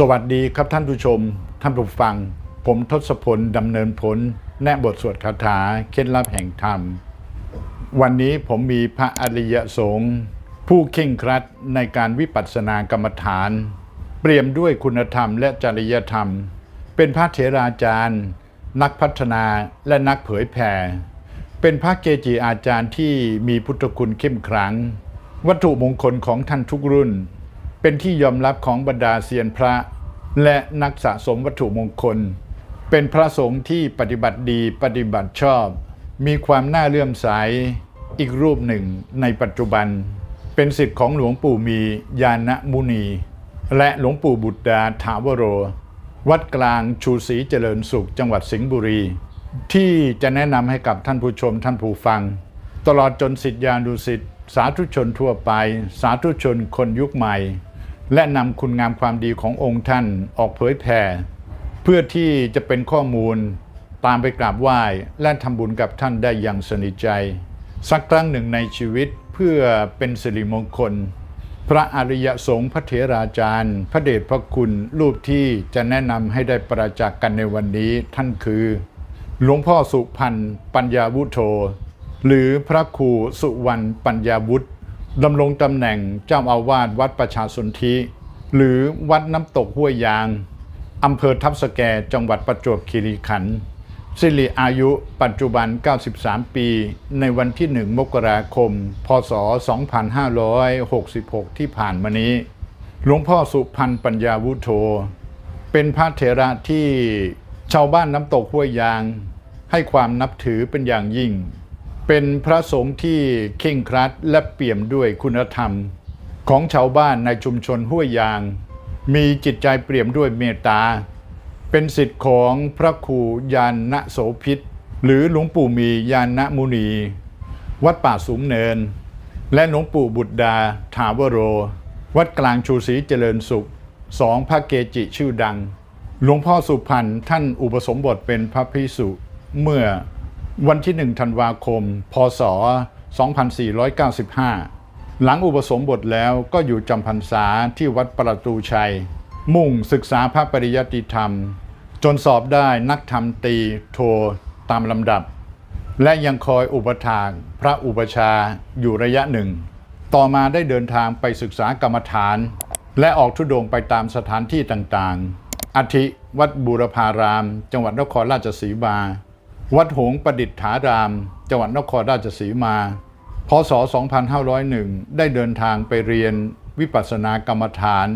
สวัสดีครับท่านผู้ชม ท่านผู้ฟัง ผมทศพลดำเนินผล แนะบทสวดคาถาเคล็ดลับแห่งธรรม วันนี้ผมมีพระอริยสงฆ์ผู้เข่งครัดในการวิปัสสนากรรมฐาน เปรียมด้วยคุณธรรมและจริยธรรม เป็นพระเถราจารย์ นักพัฒนาและนักเผยแผ่ เป็นพระเกจิอาจารย์ที่มีพุทธคุณเข้มขลัง วัตถุมงคลของท่านทุกรุ่น เป็นที่ยอมรับของบรรดาเซียนพระ และนักสะสมวัตถุมงคล เป็นพระสงฆ์ที่ปฏิบัติดีปฏิบัติชอบ มีความน่าเลื่อมใสอีกรูปหนึ่งในปัจจุบัน เป็นสิทธิ์ของหลวงปู่มียานะมุนี และหลวงปู่บุตรดาถาวโร วัดกลางชูศรีเจริญสุขจังหวัดสิงห์บุรี ที่จะแนะนำให้กับท่านผู้ชมท่านผู้ฟัง ตลอดจนสิทธิยานุสิทธิสาธุชนทั่วไป สาธุชนคนยุคใหม่ และนำคุณงามความดีขององค์ท่านออกเผยแผ่เพื่อที่จะเป็นข้อมูลตามไปกราบไหว้และทำบุญกับท่านได้อย่างสนิทใจ สักครั้งหนึ่งในชีวิตเพื่อเป็นสิริมงคล พระอริยสงฆ์พระเถราจารย์ พระเดชพระคุณรูปที่จะแนะนำให้ได้ประจักษ์กันในวันนี้ท่านคือ หลวงพ่อสุพันธ์ปัญญาวุโธหรือพระครูสุวรรณปัญญาวุฒิ ดำรงตำแหน่งเจ้าอาวาสวัดประชาสนธิหรือวัดน้ำตกห้วยยางอำเภอทับสแกจังหวัดประจวบคีรีขันธ์สิริอายุปัจจุบัน 93 ปี ในวันที่ 1 มกราคม พศ 2566 ที่ผ่านมานี้ หลวงพ่อสุพันธ์ปัญญาวุโธ เป็นพระเถระที่ชาวบ้านน้ำตกห้วยยาง ให้ความนับถือเป็นอย่างยิ่ง เป็นพระสงฆ์ที่เข่งครัดและเปี่ยมด้วยคุณธรรม ของชาวบ้านในชุมชนห้วยยาง มีจิตใจเปี่ยมด้วยเมตตา เป็นสิทธิ์ของพระครูยานณโสพิษ หรือหลวงปู่มียานณมุนี วัดป่าสูงเนิน และหลวงปู่บุตรดาถาวโร วัดกลางชูศรีเจริญสุขสองพระเกจิชื่อดัง หลวงพ่อสุพรรณท่านอุปสมบทเป็นพระพิสุเมื่อ วันที่หนึ่งธันวาคม พศ 2495 หลังอุปสมบทแล้วก็อยู่จำพรรษาที่วัดประตูชัย มุ่งศึกษาพระปริยัติธรรม จนสอบได้นักธรรมตีโทตามลำดับ และยังคอยอุปถากพระอุปชาอยู่ระยะหนึ่ง ต่อมาได้เดินทางไปศึกษากรรมฐาน และออกทุดงไปตามสถานที่ต่างๆอาทิวัดบูรพาราม จังหวัดนครราชสีมา วัดหงประดิษฐาราม จังหวัดนครราชสีมา พศ 2501 ได้เดินทางไปเรียนวิปัสสนากรรมฐาน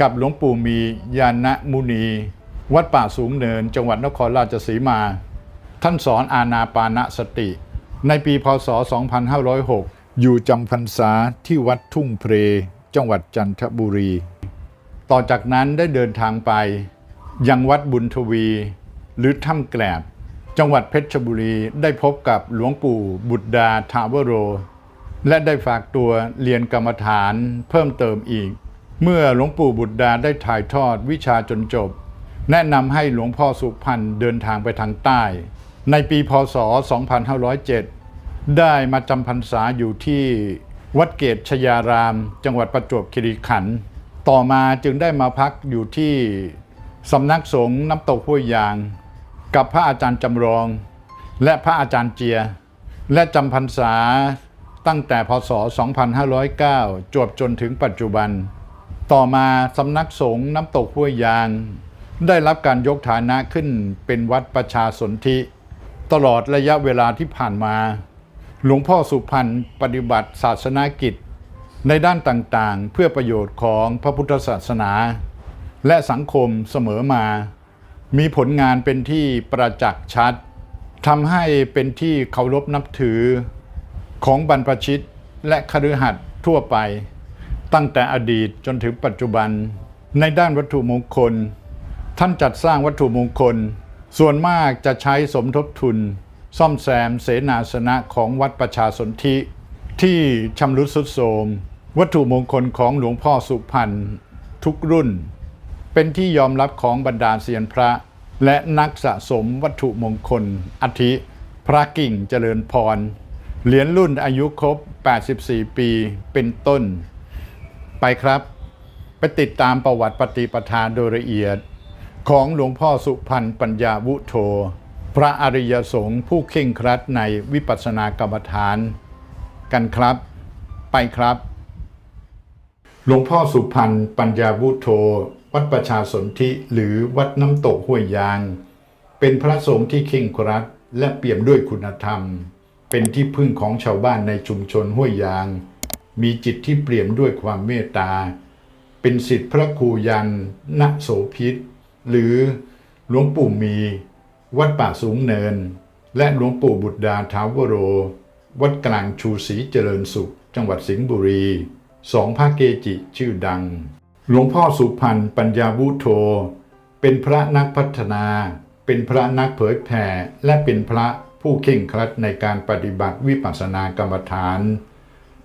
กับหลวงปู่มียานะมุนี วัดป่าสูงเนิน จังหวัดนครราชสีมา ท่านสอนอาณาปานสติ ในปีพศ 2506 อยู่จำพรรษาที่วัดทุ่งเพรจังหวัดจันทบุรี ต่อจากนั้นได้เดินทางไป ยังวัดบุญทวี หรือถ้ำแกลบ จังหวัดเพชรบุรีได้พบกับหลวงปู่บุตรดาทาวโร และได้ฝากตัวเรียนกรรมฐานเพิ่มเติมอีก เมื่อหลวงปู่บุตรดาได้ถ่ายทอดวิชาจนจบ แนะนำให้หลวงพ่อสุพรรณเดินทางไปทางใต้ ในปีพศ 2507 ได้มาจำพรรษาอยู่ที่วัดเกตชยาราม จังหวัดประจวบคีรีขันธ์ต่อมาจึงได้มาพักอยู่ที่สำนักสงฆ์น้ำตกห้วยยาง กับพระอาจารย์จำลอง และพระอาจารย์เจีย และจำพรรษาตั้งแต่พศ 2509 จวบจนถึงปัจจุบัน ต่อมาสำนักสงฆ์น้ำตกห้วยยาง ได้รับการยกฐานะขึ้นเป็นวัดประชาสนธิตลอดระยะเวลาที่ผ่านมา หลวงพ่อสุพรรณปฏิบัติศาสนากิจ ในด้านต่างๆ เพื่อประโยชน์ของพระพุทธศาสนา และสังคมเสมอมา มีผลงานเป็นที่ประจักษ์ชัดทำให้เป็นที่เคารพนับถือของบรรพชิตและคฤหัสถ์ทั่วไป ตั้งแต่อดีตจนถึงปัจจุบัน ในด้านวัตถุมงคล ท่านจัดสร้างวัตถุมงคล ส่วนมากจะใช้สมทบทุน ซ่อมแซมเสนาสนะของวัดประชาสนธิที่ชำรุดทรุดโทรมวัตถุมงคลของหลวงพ่อสุพรรณทุกรุ่น เป็นที่ยอมรับของบรรดาเซียนพระ และนักสะสมวัตถุมงคลอาทิ พระกิ่งเจริญพร เหรียญรุ่นอายุครบ 84 ปีเป็นต้น ไปครับ ไปติดตามประวัติปฏิปทาโดยละเอียด ของหลวงพ่อสุพันธ์ปัญญาวุโธพระอริยสงฆ์ผู้เข่งครัดในวิปัสสนากรรมฐาน กันครับ ไปครับ หลวงพ่อสุพันธ์ปัญญาวุโธ วัดประชาสนธิหรือวัดน้ำตกห้วยยาง เป็นพระสงฆ์ที่เข่งครัดและเปี่ยมด้วยคุณธรรม เป็นที่พึ่งของชาวบ้านในชุมชนห้วยยาง มีจิตที่เปี่ยมด้วยความเมตตา เป็นสิทธิพระครูยันณโสพิษ หรือหลวงปู่มี วัดป่าสูงเนิน และหลวงปู่บุตรดาท้าวโร วัดกลางชูศรีเจริญสุข จังหวัดสิงห์บุรีสองพระเกจิชื่อดัง หลวงพ่อสุพันธ์ปัญญาวุโธ เป็นพระนักพัฒนา เป็นพระนักเผยแผ่ และเป็นพระผู้เข่งครัดในการปฏิบัติวิปัสสนากรรมฐาน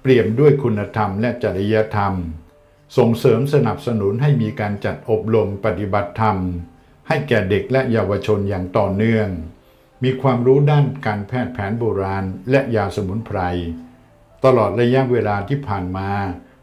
เปรียมด้วยคุณธรรมและจริยธรรม ส่งเสริมสนับสนุนให้มีการจัดอบรมปฏิบัติธรรม ให้แก่เด็กและเยาวชนอย่างต่อเนื่อง มีความรู้ด้านการแพทย์แผนโบราณและยาสมุนไพร ตลอดระยะเวลาที่ผ่านมา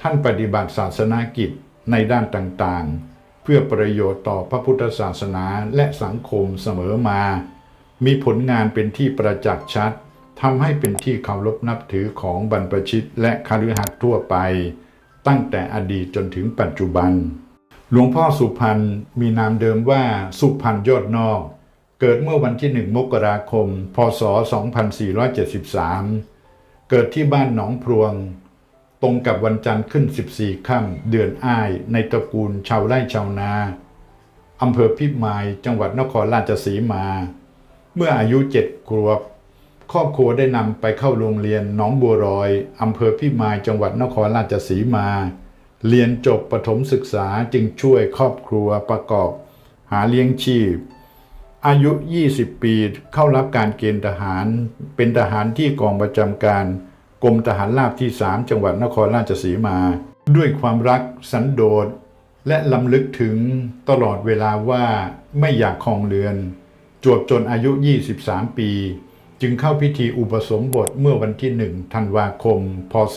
ท่านปฏิบัติศาสนากิจ ในด้านต่างๆ เพื่อประโยชน์ต่อพระพุทธศาสนาและสังคมเสมอมา มีผลงานเป็นที่ประจักษ์ชัดทำให้เป็นที่เคารพนับถือของบรรพชิตและคฤหัสถ์ทั่วไป ตั้งแต่อดีตจนถึงปัจจุบัน หลวงพ่อสุพรรณมีนามเดิมว่าสุพรรณยอดนอก เกิดเมื่อวันที่หนึ่งมกราคม พศ 2473 เกิดที่บ้านหนองพรวง ตรงกับวันจันทร์ขึ้น 14 ค่ำเดือนอ้าย ในตระกูลชาวไร่ชาวนาอำเภอพิมายจังหวัดนครราชสีมา เมื่ออายุเจ็ดขวบครอบครัวได้นำไปเข้าโรงเรียนหนองบัวรอยอำเภอพิมายจังหวัดนครราชสีมา เรียนจบประถมศึกษาจึงช่วยครอบครัวประกอบ หาเลี้ยงชีพ อายุ 20 ปีเข้ารับการเกณฑ์ทหาร เป็นทหารที่กองประจำการ กรมทหารราบที่ 3 จังหวัดนครราชสีมา ด้วยความรักสันโดษและลำลึกถึงตลอดเวลาว่าไม่อยากครองเรือน จวบจนอายุ 23 ปี จึงเข้าพิธีอุปสมบทเมื่อวันที่ 1 ธันวาคม พศ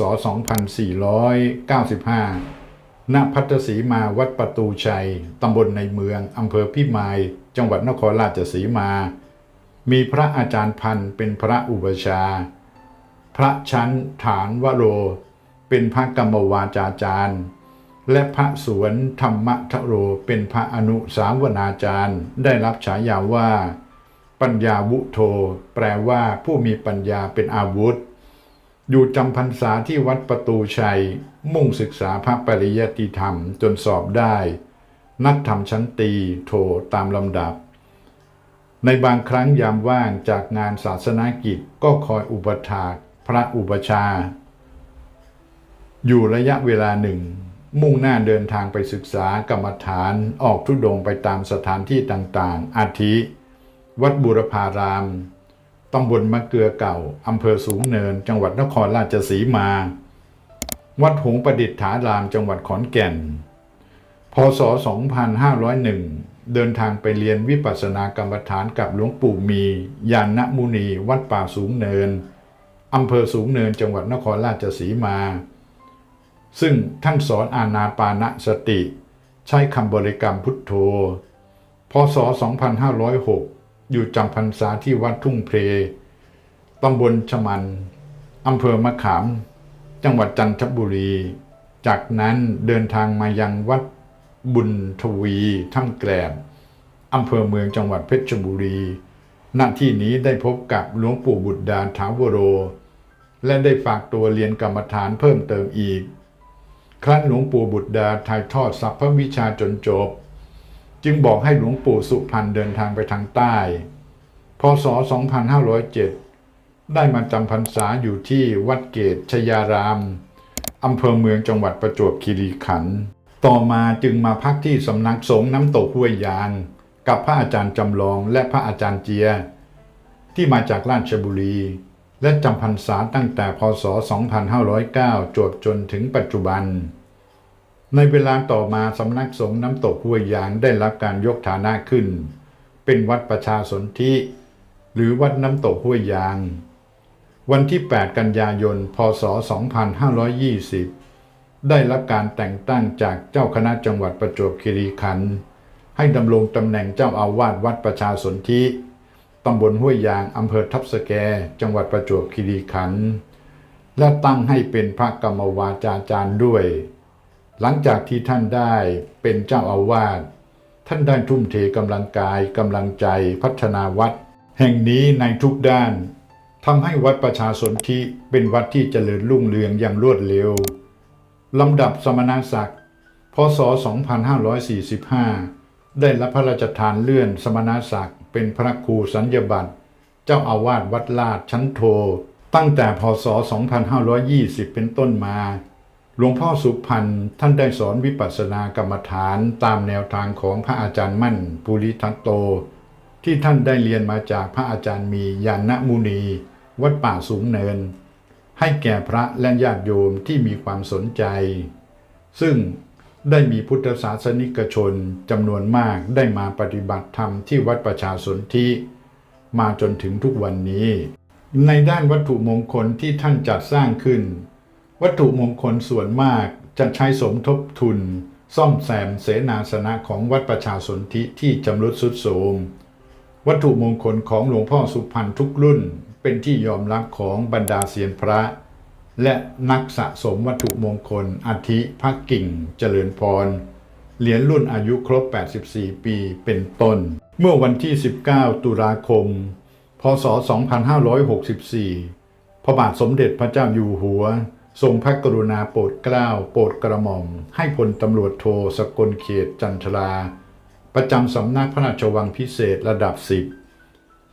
2495 ณ พัทสีมาวัดประตูชัย ตำบลในเมือง อำเภอพิมาย จังหวัดนครราชสีมา มีพระอาจารย์พันธ์เป็นพระอุปชา พระชั้นฐานวโร เป็นพระกรรมวาจาจารย์ และพระสวนธรรมทโรเป็นพระอนุสาวนาจารย์ ได้รับฉายาว่า ปัญญาวุโธ แปลว่าผู้มีปัญญาเป็นอาวุธ อยู่จำพรรษาที่วัดประตูชัย มุ่งศึกษาพระปริยติธรรมจนสอบได้ นักธรรมชั้นตีโทตามลำดับในบางครั้งยามว่างจากงานศาสนากิจก็คอยอุปถาก พระอุปชา อยู่ระยะเวลาหนึ่ง มุ่งหน้าเดินทางไปศึกษากรรมฐานออกทุดงไปตามสถานที่ต่างๆ อาทิ วัดบุรพารามตำบลมะเกลือเก่าอำเภอสูงเนิน จังหวัดนครราชสีมา วัดหงประดิษฐารามจังหวัดขอนแก่น พศ 2501 เดินทางไปเรียนวิปัสสนากรรมฐานกับหลวงปู่มียานนมุนี วัดป่าสูงเนิน อำเภอสูงเนินจังหวัดนครราชสีมา ซึ่งท่านสอนอานาปานสติ ใช้คำบริกรรมพุทโธ พศ 2506 อยู่จำพรรษาที่วัดทุ่งเพลตำบลชมันอำเภอมะขาม จังหวัดจันทบุรี จากนั้นเดินทางมายังวัดบุญทวีถ้ำแกลบอำเภอเมืองจังหวัดเพชรบุรี ณ ที่นี้ได้พบกับหลวงปู่บุตรดาถาวโร และได้ฝากตัวเรียนกรรมฐานเพิ่มเติมอีก ครั้นหลวงปู่บุตรดาถ่ายทอดสัพพวิชาจนจบ จึงบอกให้หลวงปู่สุพรรณเดินทางไปทางใต้ พศ 2507 ได้มาจำพรรษาอยู่ที่วัดเกตชยารามอำเภอเมืองจังหวัดประจวบคีรีขันธ์ต่อมาจึงมาพักที่สำนักสงฆ์น้ำตกห้วยยาง กับพระอาจารย์จำลองและพระอาจารย์เจีย ที่มาจากราชบุรี และจำพรรษาตั้งแต่พศ 2509 จวบจนถึงปัจจุบัน ในเวลาต่อมาสำนักสงฆ์น้ำตกห้วยยางได้รับการยกฐานะขึ้น เป็นวัดประชาสนธิหรือวัดน้ำตกห้วยยาง วันที่ 8 กันยายน พศ 2520 ได้รับการแต่งตั้งจากเจ้าคณะจังหวัดประจวบคีรีขันธ์ให้ดำรงตำแหน่งเจ้าอาวาสวัดประชาสนธิ ตำบลห้วยยางอำเภอทับสแก จังหวัดประจวบคีรีขันธ์และตั้งให้เป็นพระกรรมวาจาจารย์ด้วย หลังจากที่ท่านได้เป็นเจ้าอาวาสท่านได้ทุ่มเทกำลังกายกำลังใจพัฒนาวัด แห่งนี้ในทุกด้านทำให้วัดประชาสนธิเป็นวัดที่เจริญรุ่งเรืองอย่างรวดเร็วลำดับสมณศักดิ์พศ 2545 ได้รับพระราชทานเลื่อนสมณศักดิ์ เป็นพระครูสัญญบัตรเจ้าอาวาสวัดลาดชั้นโท ตั้งแต่พศ 2520 เป็นต้นมา หลวงพ่อสุพรรณท่านได้สอนวิปัสสนากรรมฐานตามแนวทางของพระอาจารย์มั่น ปุริทัตโต ที่ท่านได้เรียนมาจากพระอาจารย์มียานนมุนี วัดป่าสูงเนิน ให้แก่พระและญาติโยมที่มีความสนใจ ซึ่ง ได้มีพุทธศาสนิกชนจำนวนมากได้มาปฏิบัติธรรมที่วัดประชาสนธิมาจนถึงทุกวันนี้ ในด้านวัตถุมงคลที่ท่านจัดสร้างขึ้น วัตถุมงคลส่วนมากจะใช้สมทบทุน ซ่อมแซมเสนาสนะของวัดประชาสนธิที่จำรุดสุดโทรมวัตถุมงคลของหลวงพ่อสุพรรณทุกรุ่น เป็นที่ยอมรับของบรรดาเซียนพระ และนักสะสมวัตถุมงคลอาทิพระกิ่งเจริญพร เหรียญรุ่นอายุครบ 84 ปีเป็นต้น เมื่อวันที่ 19 ตุลาคม พศ 2564 พระบาทสมเด็จพระเจ้าอยู่หัว ทรงพระกรุณาโปรดเกล้าโปรดกระหม่อม ให้พลตำรวจโทสกลเขตจันทรา ประจำสำนักพระราชวังพิเศษระดับ 10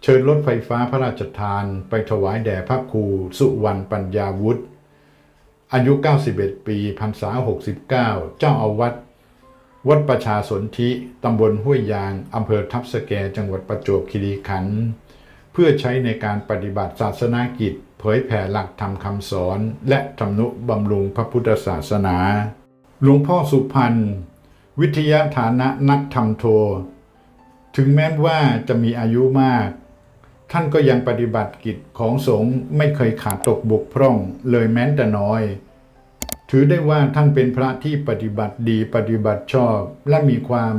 เชิญรถไฟฟ้าพระราชทานไปถวายแด่พระครูสุวรรณปัญญาวุฒิอายุ 91 ปีพรรษา 69 เจ้าอาวัดวัดประชาสนธิตำบลห้วยยางอำเภอทับสแกจังหวัดประจวบคีรีขันธ์เพื่อใช้ในการปฏิบัติศาสนากิจ เผยแผ่หลักธรรมคำสอน และทำนุบำรุงพระพุทธศาสนา หลวงพ่อสุพรรณวิทยาฐานะนักธรรมโท ถึงแม้ว่าจะมีอายุมาก ท่านก็ยังปฏิบัติกิจของสงฆ์ไม่เคยขาดตกบกพร่องเลยแม้แต่น้อย ถือได้ว่าท่านเป็นพระที่ปฏิบัติดีปฏิบัติชอบ และมีความ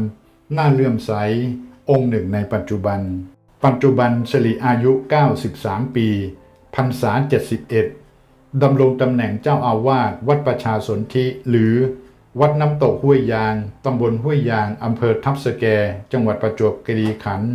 น่าเลื่อมใส องค์หนึ่งในปัจจุบัน ปัจจุบันสิริอายุ 93 ปีพรรษา 71ดำรงตำแหน่งเจ้าอาวาสวัดประชาสนธิหรือวัดน้ำตกห้วยยาง ตำบลห้วยยาง อำเภอทับสแก จังหวัดประจวบคีรีขันธ์